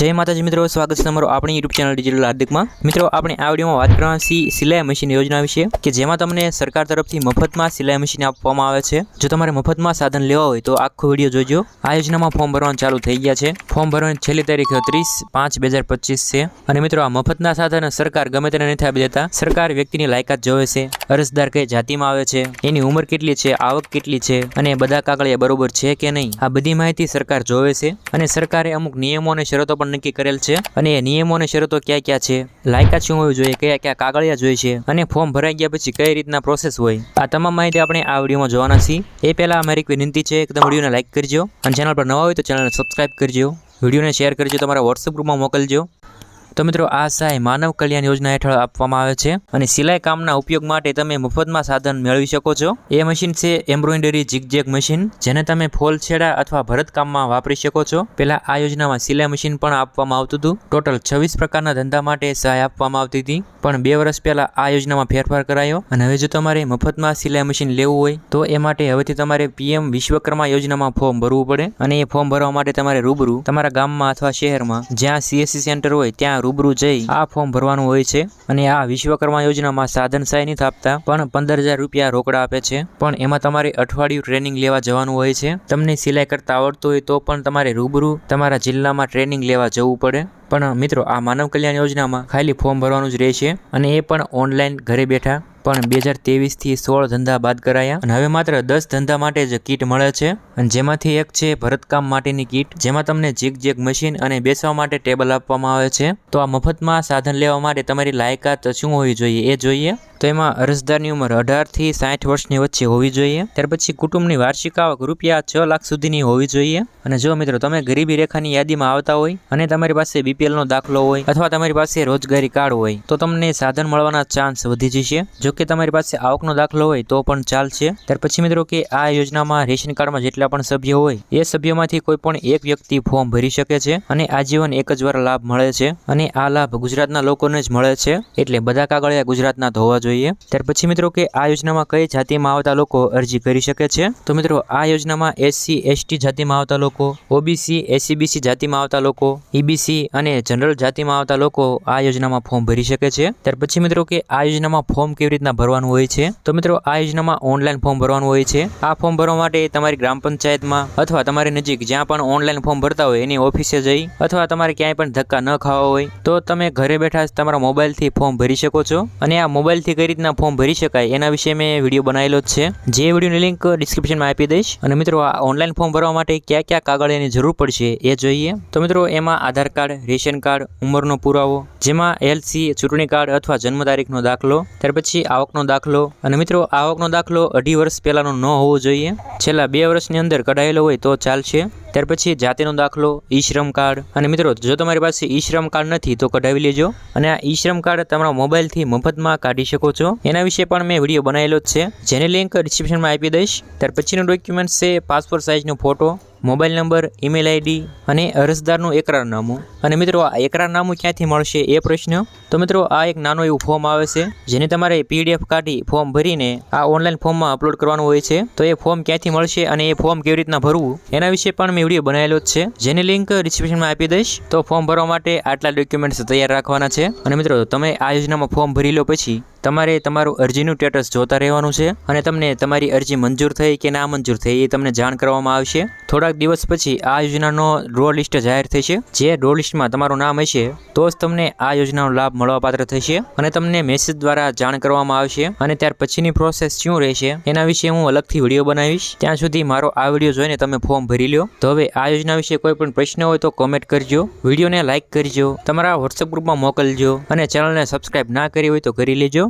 જય માતાજી મિત્રો, સ્વાગત છે તમારું આપણી યુટ્યુબ ચેનલ ડિજિટલ હાર્દિકમાં. મિત્રો, આપણે આ વિડીયોમાં વાત કરવાના છીએ સિલાઈ મશીન યોજના વિશે, કે જેમાં તમને સરકાર તરફથી મફતમાં સિલાઈ મશીન આપવામાં આવે છે. જો તમારે મફતમાં સાધન લેવા હોય તો આખો વીડિયો જોજો. આ યોજનામાં ફોર્મ ભરવાનું ચાલુ થઈ ગયા છે. ફોર્મ ભરવાની છેલ્લી તારીખ ત્રીસ પાંચ બે હજાર પચીસ છે. અને મિત્રો, આ મફતના સાધન સરકાર ગમે તેને નથી આપી દેતા. સરકાર વ્યક્તિની લાયકાત જોવે છે. અરજદાર કઈ જાતિમાં આવે છે? એની ઉંમર કેટલી છે? આવક કેટલી છે? અને બધા કાગળિયા બરોબર છે કે નહીં? આ બધી માહિતી સરકાર જોવે છે. અને સરકારે અમુક નિયમો અને શરતો પણ નક્કી કરેલ છે. અને નિયમો અને શરતો ક્યાં ક્યાં છે? લાયકાત શું હોવી જોઈએ? કયા કયા કાગળિયા જોઈએ છે? અને ફોર્મ ભરાઈ ગયા પછી કઈ રીતના પ્રોસેસ હોય? આ તમામ માહિતી આપણે આ વિડીયોમાં જોવાના છીએ. એ પહેલાં અમારી એક વિનંતી છે કે તમે વિડીયોને લાઇક કરજો. અને ચેનલ પર નવા હોય તો ચેનલને સબસ્ક્રાઇબ કરજો. વિડીયોને શેર કરજો, તમારા વોટ્સઅપ ગ્રુપમાં મોકલજો. તો મિત્રો આ સહાય માનવ કલ્યાણ યોજના હેઠળ આપવામાં આવે છે અને સિલાઈ કામના ઉપયોગ માટે તમે મફતમાં સાધન મેળવી શકો છો. એ મશીન છે એમ્બ્રોઇડરી જીગજેગ મશીન, જેને તમે ફોલ છેડા અથવા ભરતકામમાં વાપરી શકો છો. પહેલા આ યોજનામાં સિલાઈ મશીન પણ આપવામાં આવતું હતું. ટોટલ છવ્વીસ પ્રકારના ધંધા માટે સહાય આપવામાં આવતી હતી. પણ બે વર્ષ પહેલા આ યોજનામાં ફેરફાર કરાયો અને હવે જો તમારે મફતમાં સિલાઈ મશીન લેવું હોય, તો એ માટે હવેથી તમારે પીએમ વિશ્વકર્મા યોજનામાં ફોર્મ ભરવું પડે. અને એ ફોર્મ ભરવા માટે તમારે રૂબરૂ તમારા ગામમાં અથવા શહેરમાં જ્યાં સીએસસી સેન્ટર હોય, ત્યાં રૂબરૂ જઈ આ ફોર્મ ભરવાનું હોય છે અને આ વિશ્વકર્મા યોજનામાં સાધન સહાય નથી આપતા પણ પંદર હજાર રૂપિયા રોકડા આપે છે. પણ એમાં તમારે અઠવાડિયું ટ્રેનિંગ લેવા જવાનું હોય છે. તમને સિલાઈ કરતા આવડતું હોય તો પણ તમારે રૂબરૂ તમારા જિલ્લામાં ટ્રેનિંગ લેવા જવું પડે. પણ મિત્રો, આ માનવ કલ્યાણ યોજનામાં ખાલી ફોર્મ ભરવાનું જ રહેશે અને એ પણ ઓનલાઈન ઘરે બેઠા. પણ બે હજાર તેવીસથી સોળ ધંધા બાદ કરાયા. અને હવે માત્ર દસ ધંધા માટે જ કીટ મળે છે. અને જેમાંથી એક છે ભરતકામ માટેની કીટ, જેમાં તમને જીગ જેગ મશીન અને બેસવા માટે ટેબલ આપવામાં આવે છે. તો આ મફતમાં સાધન લેવા માટે તમારી લાયકાત શું હોવી જોઈએ એ જોઈએ. તો એમાં અરજદારની ઉંમર અઢારથી સાઠ વર્ષની વચ્ચે હોવી જોઈએ. ત્યાર પછી કુટુંબની વાર્ષિક આવક રૂપિયા છ લાખ સુધીની હોવી જોઈએ. અને જો મિત્રો તમે ગરીબી રેખાની યાદીમાં આવતા હોય અને તમારી પાસે બીપીએલનો દાખલો હોય અથવા તમારી પાસે રોજગારી કાર્ડ હોય, તો તમને સાધન મળવાના ચાન્સ વધી જશે. જો કે તમારી પાસે આવકનો દાખલો હોય તો પણ ચાલશે. ત્યાર પછી મિત્રો કે આ યોજનામાં રેશન કાર્ડમાં જેટલા પણ સભ્ય હોય, એ સભ્યોમાંથી કોઈ પણ એક વ્યક્તિ ફોર્મ ભરી શકે છે અને આજીવન એક જ વાર લાભ મળે છે અને આ લાભ ગુજરાતના લોકોને જ મળે છે. એટલે બધા કાગળિયા ગુજરાતના તો હોવા જોઈએ. ત્યાર પછી મિત્રો કે આ યોજનામાં કઈ જાતિમાં આવતા લોકો અરજી કરી શકે છે? તો મિત્રો, આ યોજનામાં એસસી, એસટી જાતિમાં આવતા લોકો, ઓબીસી એસીબીસી જાતિમાં આવતા લોકો, ઈબીસી અને જનરલ જાતિમાં આવતા લોકો આ યોજનામાં ફોર્મ ભરી શકે છે. ત્યાર પછી મિત્રો કે આ યોજનામાં ફોર્મ કેવી રીતના ભરવાનું હોય છે. તો મિત્રો, આ યોજનામાં ઓનલાઈન ફોર્મ ભરવાનું હોય છે. આ ફોર્મ ભરવા માટે તમારી ગ્રામ પંચાયતમાં અથવા તમારી નજીક જ્યાં પણ ઓનલાઈન ફોર્મ ભરતા હોય એની ઓફિસે જઈ અથવા તમારે ક્યાંય પણ ધક્કા ન ખાવા હોય, તો તમે ઘરે બેઠા જ તમારા મોબાઈલથી ફોર્મ ભરી શકો છો. અને આ મોબાઈલથી કઈ રીતના ફોર્મ ભરી શકાય એના વિશે મેં વીડિયો બનાવેલો જ છે. જે વિડીયોની લિંક ડિસ્ક્રિપ્શનમાં આપી દઈશ. અને મિત્રો, આ ઓનલાઈન ફોર્મ ભરવા માટે કયા કયા એની જરૂર પડશે એ જોઈએ. તો મિત્રો, એમાં આધાર કાર્ડ, રેશન કાર્ડ, ઉંમરનો પુરાવો, જેમાં એલસી ચૂંટણી કાર્ડ અથવા જન્મ તારીખનો દાખલો, ત્યાર પછી આવકનો દાખલો. અને મિત્રો, આવકનો દાખલો અઢી વર્ષ પહેલાંનો ન હોવો જોઈએ. છેલ્લા બે વર્ષની અંદર કઢાયેલો હોય તો ચાલશે. ત્યાર પછી જાતિનો દાખલો, ઈ શ્રમ કાર્ડ. અને મિત્રો, જો તમારી પાસે ઈ શ્રમ કાર્ડ નથી, તો કઢાવી લેજો. અને આ ઈ શ્રમ કાર્ડ તમારા મોબાઈલથી મફતમાં કાઢી શકો છો. એના વિશે પણ મેં વીડિયો બનાવેલો જ છે. જેની લિંક ડિસ્ક્રિપ્શનમાં આપી દઈશ. ત્યાર પછીનું ડોક્યુમેન્ટ છે passport સાઇઝનો photo mobile number, email ID અને અરજદારનું એકરારનામું અને મિત્રો, આ એકરારનામું ક્યાંથી મળશે એ પ્રશ્ન? તો મિત્રો, આ એક નાનો એવું ફોર્મ આવે છે, જેને તમારે પીડીએફ કાઢી ફોર્મ ભરીને આ ઓનલાઈન ફોર્મમાં અપલોડ કરવાનું હોય છે. તો એ ફોર્મ ક્યાંથી મળશે અને એ ફોર્મ કેવી રીતના ભરવું? એના વિશે પણ મેં વીડિયો બનાવેલો જ છે. જેની લિંક ડિસ્ક્રિપ્શનમાં આપી દઈશ. તો ફોર્મ ભરવા માટે આટલા ડોક્યુમેન્ટ્સ તૈયાર રાખવાના છે. અને મિત્રો, તમે આ યોજનામાં ફોર્મ ભરી લો પછી તમારે તમારું અરજીનું સ્ટેટસ જોતા રહેવાનું છે. અને તમને તમારી અરજી મંજૂર થઈ કે ના મંજૂર થઈ એ તમને જાણ કરવામાં આવશે. થોડાક દિવસ પછી આ યોજનાનો ડ્રો લિસ્ટ જાહેર થશે. જે ડ્રો લિસ્ટમાં તમારું નામ હશે, તો જ તમને આ યોજનાનો લાભ મળવાપાત્ર થશે અને તમને મેસેજ દ્વારા જાણ કરવામાં આવશે. અને ત્યાર પછીની પ્રોસેસ શું રહેશે, એના વિશે હું અલગથી વીડિયો બનાવીશ. ત્યાં સુધી મારો આ વીડિયો જોઈને તમે ફોર્મ ભરી લો તો હવે આ યોજના વિશે કોઈ પણ પ્રશ્ન હોય તો કોમેન્ટ કરજો. વિડીયોને લાઇક કરજો. તમારા વોટ્સઅપ ગ્રુપમાં મોકલજો અને ચેનલને સબસ્ક્રાઇબ ના કરી હોય તો કરી લેજો.